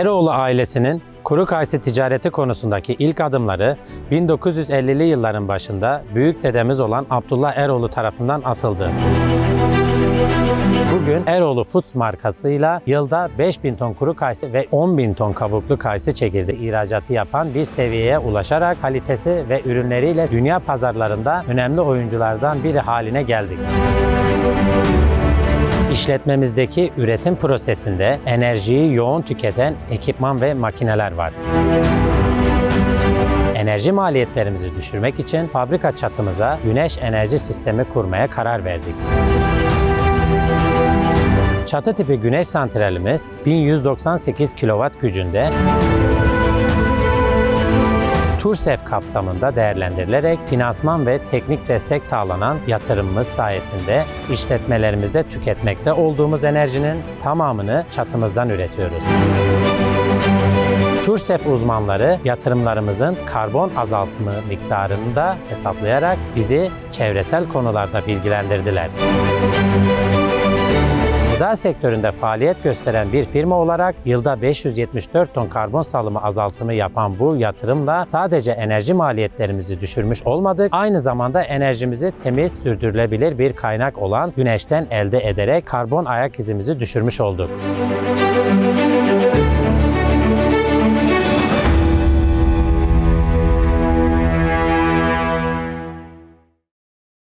Eroğlu ailesinin kuru kayısı ticareti konusundaki ilk adımları 1950'li yılların başında büyük dedemiz olan Abdullah Eroğlu tarafından atıldı. Bugün Eroğlu Foods markasıyla yılda 5000 ton kuru kayısı ve 10.000 ton kabuklu kayısı çekirdeği ihracatı yapan bir seviyeye ulaşarak kalitesi ve ürünleriyle dünya pazarlarında önemli oyunculardan biri haline geldik. İşletmemizdeki üretim prosesinde enerjiyi yoğun tüketen ekipman ve makineler var. Enerji maliyetlerimizi düşürmek için fabrika çatımıza güneş enerji sistemi kurmaya karar verdik. Çatı tipi güneş santralimiz 1198 kW gücünde TURSEF kapsamında değerlendirilerek finansman ve teknik destek sağlanan yatırımımız sayesinde işletmelerimizde tüketmekte olduğumuz enerjinin tamamını çatımızdan üretiyoruz. TURSEF uzmanları yatırımlarımızın karbon azaltımı miktarını da hesaplayarak bizi çevresel konularda bilgilendirdiler. Gıda sektöründe faaliyet gösteren bir firma olarak yılda 574 ton karbon salımı azaltımı yapan bu yatırımla sadece enerji maliyetlerimizi düşürmüş olmadık, aynı zamanda enerjimizi temiz, sürdürülebilir bir kaynak olan güneşten elde ederek karbon ayak izimizi düşürmüş olduk.